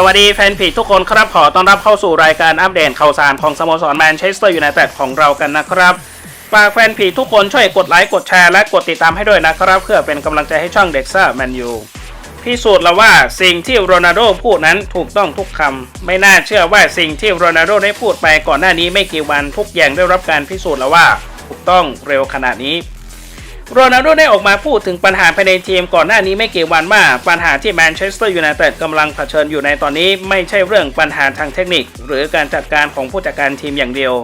สวัสดีแฟนเพจทุกคนครับขอต้อนรับเข้าสู่รายการอัปเดตข่าวสารของสโมสรแมนเชสเตอร์ยูไนเต็ดของเรากันนะครับฝากแฟนเพจทุกคนช่วยกดไลค์กดแชร์และกดติดตามให้ด้วยนะครับ เพื่อเป็นกำลังใจให้ช่องเด็กซ่าแมนยูพิสูจน์แล้วว่าสิ่งที่โรนัลโดพูดนั้นถูกต้องทุกคำไม่น่าเชื่อว่าสิ่งที่โรนัลโดได้พูดไปก่อนหน้านี้ไม่กี่วันทุกอย่างได้รับการพิสูจน์แล้วว่าถูกต้องเร็วขนาดนี้ โรนัลโดได้ออกมาพูดถึงปัญหาภายในทีมก่อนหน้านี้ไม่กี่วันว่าปัญหาที่แมนเชสเตอร์ยูไนเต็ดกำลังเผชิญอยู่ในตอนนี้ไม่ใช่เรื่องปัญหาทางเทคนิค หรือการจัดการของผู้จัดการทีมอย่างเดียว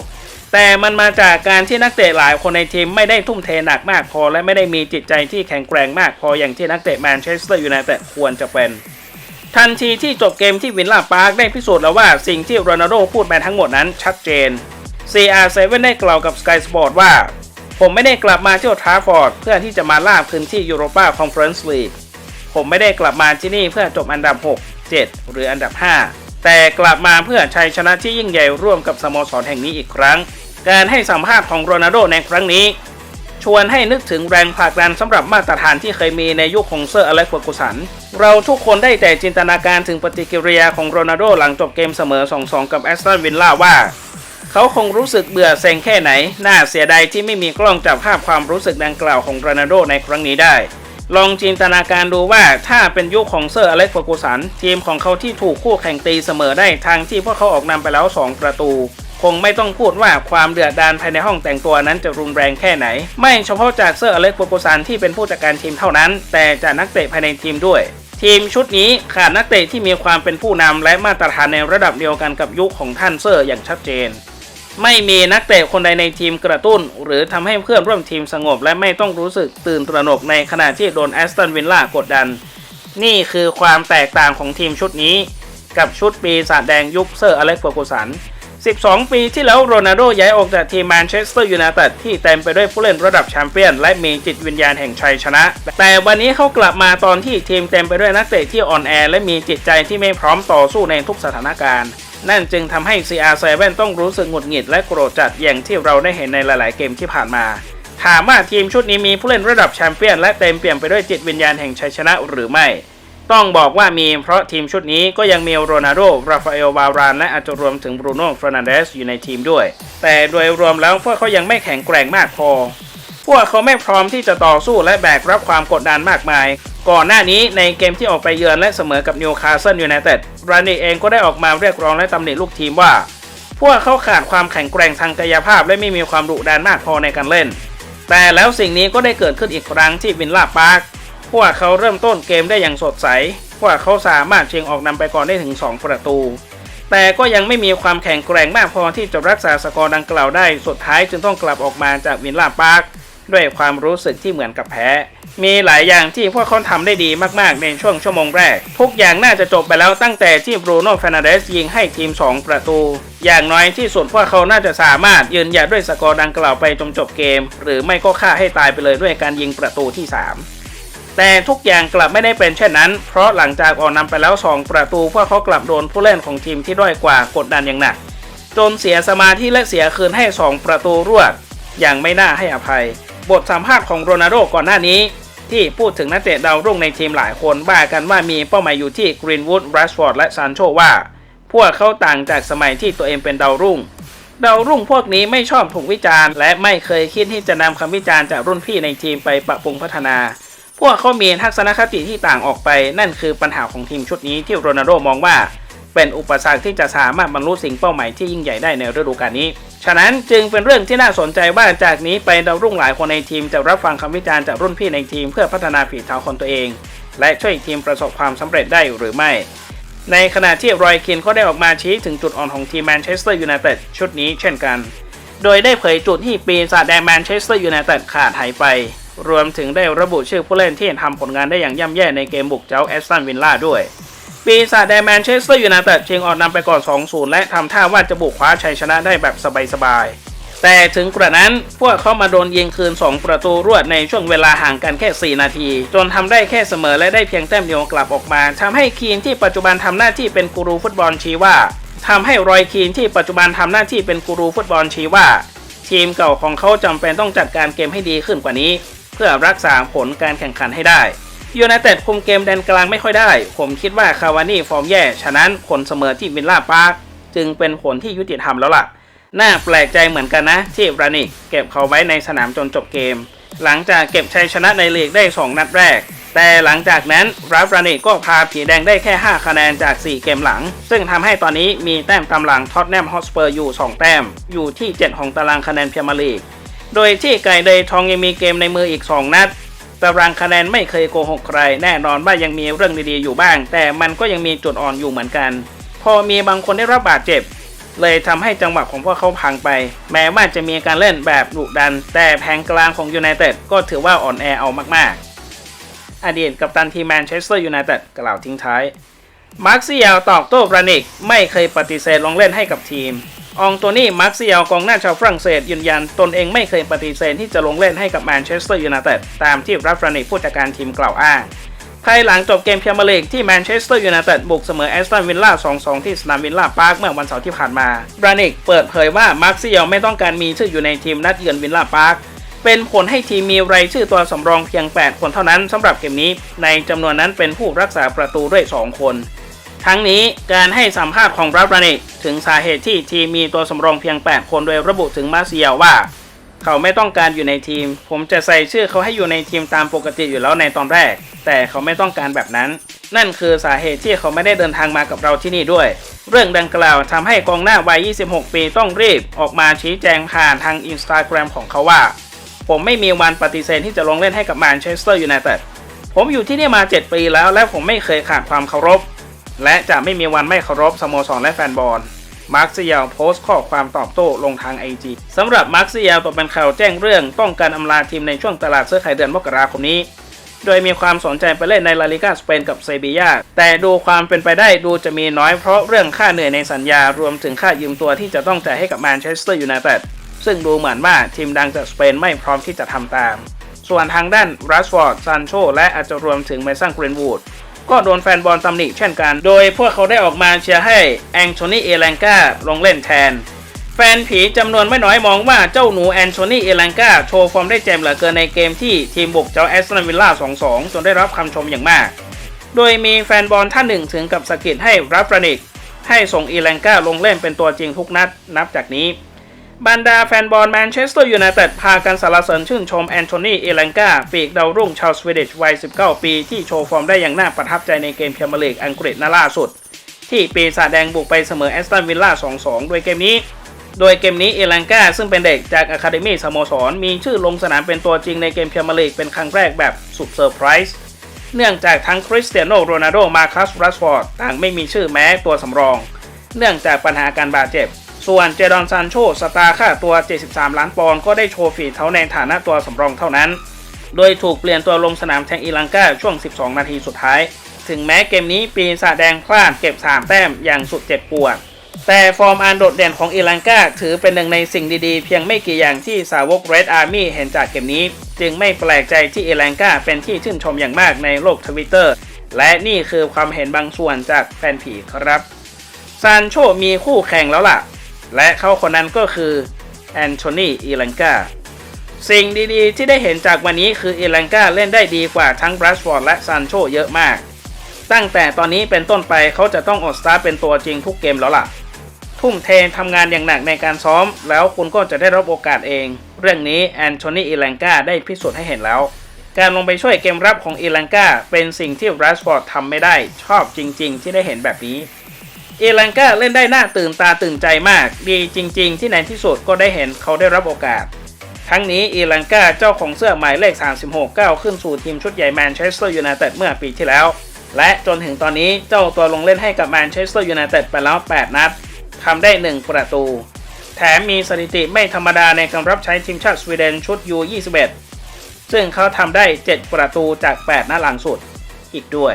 แต่มันมาจากการที่นักเตะหลายคนในทีมไม่ได้ทุ่มเทหนักมากพอ และไม่ได้มีจิตใจที่แข็งแกร่งมากพออย่างที่นักเตะแมนเชสเตอร์ยูไนเต็ดควรจะเป็นทันทีที่จบเกมที่วินล่าพาร์คได้พิสูจน์แล้วว่าสิ่งที่โรนัลโดพูดไปทั้งหมดนั้นชัดเจน CR7 ได้กล่าวกับ Sky Sport ว่า ผมไม่ได้กลับมาที่โอทราฟอร์ดเพื่อที่จะมาล่าพื้นที่ยูโรปาคอนเฟอเรนซ์ลีกผมไม่ได้กลับมาที่นี่เพื่อจบอันดับ 6 7 หรืออันดับ 5 แต่กลับมาเพื่อชัยชนะที่ยิ่งใหญ่ร่วมกับสโมสรแห่งนี้อีกครั้ง การให้สัมภาษณ์ของโรนัลโดในครั้งนี้ ชวนให้นึกถึงแรงผลักดันสำหรับมาตรฐานที่เคยมีในยุคของเซอร์อเล็กซ์ฟอร์กูสัน เราทุกคนได้แต่จินตนาการถึงปฏิกิริยาของโรนัลโดหลังจบเกมเสมอ 2-2 กับแอสตันวิลล่าว่า เขาคงรู้สึกเบื่อเซ็งแค่ไหน น่าเสียดายที่ไม่มีกล้องจับภาพความรู้สึกดังกล่าวของโรนัลโดในครั้งนี้ได้ ลองจินตนาการดูว่าถ้าเป็นยุคของเซอร์อเล็กซ์ฟอร์กูสันทีมของเขาที่ถูกคู่แข่งตีเสมอได้ทางที่พวกเขาออกนำไปแล้ว 2 ประตูคงไม่ต้องพูดว่าความเดือดดาลภายในห้องแต่งตัวนั้นจะรุนแรงแค่ไหน ไม่เฉพาะจากเซอร์อเล็กฟอร์กูสันที่เป็นผู้จัดการทีมเท่านั้น แต่จากนักเตะภายในทีมด้วย ทีมชุดนี้ขาดนักเตะที่มีความเป็นผู้นำและมาตรฐานในระดับเดียวกันกับยุคของท่านเซอร์อย่างชัดเจน ไม่มีนักเตะคนใดในทีมกระตุ้น หรือทำให้เพื่อนร่วมทีมสงบ และไม่ต้องรู้สึกตื่นตระหนกในขณะที่โดนแอสตันวิลล่ากดดัน นี่คือความแตกต่างของทีมชุดนี้ กับชุดปีศาจแดงยุคเซอร์อเล็กซ์เฟอร์กูสัน 12 ปีที่แล้วโรนัลโดย้ายออกจากทีมแมนเชสเตอร์ยูไนเต็ดที่เต็มไปด้วยผู้เล่นระดับแชมเปี้ยน และมีจิตวิญญาณแห่งชัยชนะ แต่วันนี้เขากลับมาตอนที่ทีมเต็มไปด้วยนักเตะที่อ่อนแอและมีจิตใจที่ไม่พร้อมต่อสู้ในทุกสถานการณ์ นั่นจึงทำให้ CR7 ต้องรู้สึกหงุดหงิดและโกรธจัดอย่างที่เราได้เห็นในหลาย ๆ เกมที่ผ่านมา ถามว่าทีมชุดนี้มีผู้เล่นระดับแชมเปี้ยนและเต็มเปี่ยมไปด้วยจิตวิญญาณแห่งชัยชนะหรือไม่ ต้องบอกว่ามีเพราะทีมชุดนี้ก็ยังมีโรนัลโด ราฟาเอล วาราน และอาจจะรวมถึงบรูโน่ฟรนันเดสอยู่ในทีมด้วย แต่โดยรวมแล้วพวกเขายังไม่แข็งแกร่งมากพอ พวกเขาไม่พร้อมที่จะต่อสู้และแบกรับความกดดันมากมาย ก่อนหน้านี้ในเกมที่ออกไปเยือนและเสมอกับนิวคาสเซิลยูไนเต็ดรานีเองก็ได้ออกมาเรียกร้องและตำหนิลูกทีมว่า พวกเขาขาดความแข็งแกร่งทางกายภาพและไม่มีความดุดันมากพอในการเล่น แต่แล้วสิ่งนี้ก็ได้เกิดขึ้นอีกครั้งที่วินล่าพาร์คพวกเขาเริ่มต้นเกมได้อย่างสดใส พวกเขาสามารถเชิงออกนำไปก่อนได้ถึง 2 ประตู แต่ก็ยังไม่มีความแข็งแกร่งมากพอที่จะรักษาสกอร์ดังกล่าวได้ สุดท้ายจึงต้องกลับออกมาจากวินล่าพาร์คด้วยความรู้สึกที่เหมือนกับแพ้ มีหลายอย่างที่พวกเขาทำได้ดีมากๆ ในช่วงชั่วโมงแรก ทุกอย่างน่าจะจบไปแล้วตั้งแต่ที่บรูโน่ฟ r น a เดสยิงให้ทีม 2 ประตู อย่างน้อยที่สุดพวกเขาน่าจะสามารถยืนหยัดด้วยสกอร์ดังกล่าวไปจนจบเกม หรือไม่ก็ฆ่าให้ตายไปเลยด้วยการยิงประตูที่ 3แต่ทุกอย่างกลับไม่ได้เป็นเช่นนั้น เพราะหลังจากออกนำไปแล้ว 2 ประตูพวกเขากลับโดนผู้เล่นของทีมที่ด้อยกว่ากดดันอย่างหนัก จนเสียสมาธิและเสียคืนให้ 2 ประตูรวด อย่างไม่น่าให้อภัย บทสัมภาษณ์ของโรนัลโดก่อนหน้านี้ ที่พูดถึงนักเตะดาวรุ่งในทีมหลายคนบ้ากันว่ามีเป้าหมายอยู่ที่กรีนวูดแรชฟอร์ดและซานโชว่า พวกเขาต่างจากสมัยที่ตัวเองเป็นดาวรุ่งดาวรุ่งพวกนี้ไม่ชอบถูกวิจารณ์ และไม่เคยคิดที่จะนำคำวิจารณ์จากรุ่นพี่ในทีมไปปรับปรุงพัฒนา พวกเขามีทัศนคติที่ต่างออกไป นั่นคือปัญหาของทีมชุดนี้ที่โรนัลโดมองว่า เป็นอุปสรรคที่จะสามารถบรรลุสิ่งเป้าหมายที่ยิ่งใหญ่ได้ในฤดูกาลนี้ ฉะนั้นจึงเป็นเรื่องที่น่าสนใจว่าจากนี้ไปดาวรุ่งหลายคนในทีมจะรับฟังคำวิจารณ์จากรุ่นพี่ในทีมเพื่อพัฒนาฝีเท้าของตัวเอง และช่วยทีมประสบความสำเร็จได้หรือไม่ในขณะที่รอยคินก็ได้ออกมาชี้ถึงจุดอ่อนของทีมแมนเชสเตอร์ยูไนเต็ดชุดนี้เช่นกัน โดยได้เผยจุดที่ปีศาจแดงแมนเชสเตอร์ยูไนเต็ดขาดหายไป รวมถึงได้ระบุชื่อผู้เล่นที่ทำผลงานได้อย่างย่ำแย่ในเกมบุกเจ้าแอสตันวิลล่าด้วย ปีศาจแดงแมนเชสเตอร์ยูไนเต็ดชิงออกนำไปก่อน 2-0 และทำท่าว่าจะบุกคว้าชัยชนะได้แบบสบายๆ แต่ถึงกระนั้นพวกเขามาโดนยิงคืน 2 ประตูรวดในช่วงเวลาห่างกันแค่ 4 นาที จนทำได้แค่เสมอและได้เพียงแต้มเดียวกลับออกมาทำให้คีนที่ปัจจุบันทำหน้าที่เป็นกูรูฟุตบอลชี้ว่าทำให้รอยคีนที่ปัจจุบันทำหน้าที่เป็นกูรูฟุตบอลชี้ว่า ทีมเก่าของเขาจำเป็นต้องจัดการเกมให้ดีขึ้นกว่านี้ เพื่อรักษาผลการแข่งขันให้ได้ ยูไนเต็ดคุมเกมแดนกลางไม่ค่อยได้ ผมคิดว่าคาวานี่ฟอร์มแย่ ฉะนั้นผลเสมอที่วิลล่าพาร์คจึงเป็นผลที่ยุติธรรมแล้วล่ะ น่าแปลกใจเหมือนกันนะที่รานิกเก็บเขาไว้ในสนามจนจบเกม หลังจากเก็บชัยชนะในลีกได้ 2 นัดแรก แต่หลังจากนั้นราฟรานิกก็พาผีแดงได้แค่ 5 คะแนนจาก 4 เกมหลัง ซึ่งทำให้ตอนนี้มีแต้มตำหลังท็อตแนมฮอสเปอร์อยู่ 2 แต้ม อยู่ที่ 7 ของตารางคะแนนพรีเมียร์ลีก โดยที่ไก่เดยทองยังมีเกมในมืออีก 2 นัด ตารางคะแนนไม่เคยโกหกใคร แน่นอนว่ายังมีเรื่องดีๆอยู่บ้าง แต่มันก็ยังมีจุดอ่อนอยู่เหมือนกัน พอมีบางคนได้รับบาดเจ็บ เลยทำให้จังหวะของพวกเขาพังไป แม้ว่าจะมีการเล่นแบบดุดัน แต่แผงกลางของยูไนเต็ดก็ถือว่าอ่อนแอเอามากๆ อดีตกัปตันทีมแมนเชสเตอร์ยูไนเต็ดกล่าวทิ้งท้ายมาร์คซิยาลตอบโต้บรานิกไม่เคยปฏิเสธลงเล่นให้กับทีม อองโตนี่มาร์คซิยลกองหน้าชาวฝรั่งเศสยืนยันตนเองไม่เคยปฏิเสธที่จะลงเล่นให้กับแมนเชสเตอร์ยูไนเต็ดตามที่รับรานิกผู้จัดการทีมกล่าวอ้างภายหลังจบเกมพรีเมียร์ลีกที่แมนเชสเตอร์ยูไนเต็ดบุกเสมอแอสตันวิลล่า 2-2 ที่สนามวิลล่าพาร์คเมื่อวันเสาร์ที่ผ่านมาบรานิกเปิดเผยว่ามาร์คซิยลไม่ต้องการมีชื่ออยู่ในทีมนัดเยือนวิลล่าพาร์คเป็นผลให้ทีมมีรายชื่อตัวสำรองเพียง 8 คนเท่านั้นสำหรับเกมนี้ ในจำนวนนั้นเป็นผู้รักษาประตูด้วย 2 คน ทั้งนี้การให้สัมภาษณ์ของรับรานิกถึงสาเหตุที่ทีมมีตัวสำรองเพียง 8 คนโดยระบุถึงมาร์คซิยว่า เขาไม่ต้องการอยู่ในทีม ผมจะใส่ชื่อเขาให้อยู่ในทีมตามปกติอยู่แล้วในตอนแรก แต่เขาไม่ต้องการแบบนั้น นั่นคือสาเหตุที่เขาไม่ได้เดินทางมากับเราที่นี่ด้วย เรื่องดังกล่าวทำให้กองหน้าวัย 26 ปีต้องรีบออกมาชี้แจงผ่านทางอินสตาแกรมของเขาว่า ผมไม่มีวันปฏิเสธที่จะลงเล่นให้กับแมนเชสเตอร์ยูไนเต็ดผมอยู่ที่นี่มา 7 ปีแล้วและผมไม่เคยขาดความเคารพ และจะไม่มีวันไม่เคารพสโมสรและแฟนบอลมาร์คซิยลโพสต์ข้อความตอบโต้ลงทาง IG สำหรับมาร์คซิยลตกเป็นข่าวแจ้งเรื่องต้องการอำลาทีมในช่วงตลาดซื้อขายเดือนมกราคมนี้ โดยมีความสนใจไปเล่นในลาลิกาสเปนกับเซบียาแต่ดูความเป็นไปได้ดูจะมีน้อยเพราะเรื่องค่าเหนื่อยในสัญญารวมถึงค่ายืมตัวที่จะต้องจ่ายให้กับแมนเชสเตอร์ยูไนเต็ดซึ่งดูเหมือนว่าทีมดังจากสเปนไม่พร้อมที่จะทำตาม ส่วนทางด้านรัสฟอร์ดซานโชและอาจจะรวมถึงเมสันกรีนวูด ก็โดนแฟนบอลตำหนิเช่นกัน โดยพวกเขาได้ออกมาเชียร์ให้แองโทนีเอลังกาลงเล่นแทน แฟนผีจำนวนไม่น้อยมองว่าเจ้าหนูแอนโทนีเอลังกาโชว์ฟอร์มได้แจ่มเหลือเกินในเกมที่ทีมบุกเจ้าแอสตันวิลล่า 2-2 จนได้รับคำชมอย่างมาก โดยมีแฟนบอลท่านหนึ่งถึงกับสะกิดให้รับประนิกให้ส่งเอลังกาลงเล่นเป็นตัวจริงทุกนัดนับจากนี้ บรรดาแฟนบอลแมนเชสเตอร์ยูไนเต็ดพากันสรรเสริญชื่นชมแอนโทนีเอลังกาปีกดาวรุ่งชาวสวีเดชวัย 19 ปี ที่โชว์ฟอร์มได้อย่างน่าประทับใจในเกมเมียร์ลีกอังกฤษนัดล่าสุด ที่ปีศาจแดงบุกไปเสมอแอสตันวิลล่า 2-2 โดยเกมนี้ โดยเกมนี้เอลังกาซึ่งเป็นเด็กจากอะคาเดมี่สโมสร มีชื่อลงสนามเป็นตัวจริงในเกมเมียร์ลีกเป็นครั้งแรกแบบสุดเซอร์ไพรส์เนื่องจากทั้งคริสเตียโนโรนัลโดมาคัสรัสฟอร์ดต่างไม่มีชื่อแม้ตัวสำรอง เนื่องจากปัญหาการบาดเจ็บ ส่วนเจดอนซานโชสตาร์ค่าตัว 73 ล้านปอนด์ก็ได้โชว์ฝีเท้าในฐานะตัวสำรองเท่านั้น โดยถูกเปลี่ยนตัวลงสนามแทนอีลังกาช่วง 12 นาทีสุดท้าย ถึงแม้เกมนี้ปีศาจแดงพลาดเก็บ 3 แต้มอย่างสุดเจ็บปวด แต่ฟอร์มอันโดดเด่นของอีลังกาถือเป็นหนึ่งในสิ่งดีๆ เพียงไม่กี่อย่างที่สาวก Red Army เห็นจากเกมนี้ จึงไม่แปลกใจที่อีลังกาเป็นที่ชื่นชมอย่างมากในโลกทวิตเตอร์และนี่คือความเห็นบางส่วนจากแฟนผีครับซานโชมีคู่แข่งแล้วล่ะ และเขาคนนั้นก็คือแอนโทนีอีลังกาสิ่งดีๆ ที่ได้เห็นจากวันนี้คืออีลังกาเล่นได้ดีกว่าทั้งบรัสฟอร์ดและซานโชเยอะมาก ตั้งแต่ตอนนี้เป็นต้นไปเขาจะต้องอดสตาร์เป็นตัวจริงทุกเกมแล้วล่ะ ทุ่มเททำงานอย่างหนักในการซ้อม แล้วคุณก็จะได้รับโอกาสเอง เรื่องนี้แอนโทนีอีลังกาได้พิสูจน์ให้เห็นแล้ว การลงไปช่วยเกมรับของอีลังกาเป็นสิ่งที่บรัสฟอร์ดทำไม่ได้ชอบจริง ๆ ที่ได้เห็นแบบนี้ เอลังกาเล่นได้น่าตื่นตาตื่นใจมาก ดีจริง ๆ ที่ในที่สุดก็ได้เห็นเขาได้รับโอกาส ทั้งนี้เอลังกาเจ้าของเสื้อหมายเลข 36 ก้าวขึ้นสู่ทีมชุดใหญ่แมนเชสเตอร์ยูไนเต็ดเมื่อปีที่แล้ว และจนถึงตอนนี้เจ้าตัวลงเล่นให้กับแมนเชสเตอร์ยูไนเต็ดไปแล้ว 8 นัดทำได้ 1 ประตู แถมมีสถิติไม่ธรรมดาในการรับใช้ทีมชาติสวีเดนชุด U21 ซึ่งเขาทำได้ 7 ประตูจาก 8 นัดหลังสุดอีกด้วย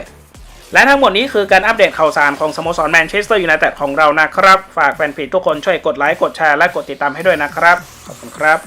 และทั้งหมดนี้คือการอัปเดตข่าวสารของสโมสรแมนเชสเตอร์ยูไนเต็ดของเรานะครับ ฝากแฟนเพจทุกคนช่วยกดไลค์กดแชร์และกดติดตามให้ด้วยนะครับ ขอบคุณครับ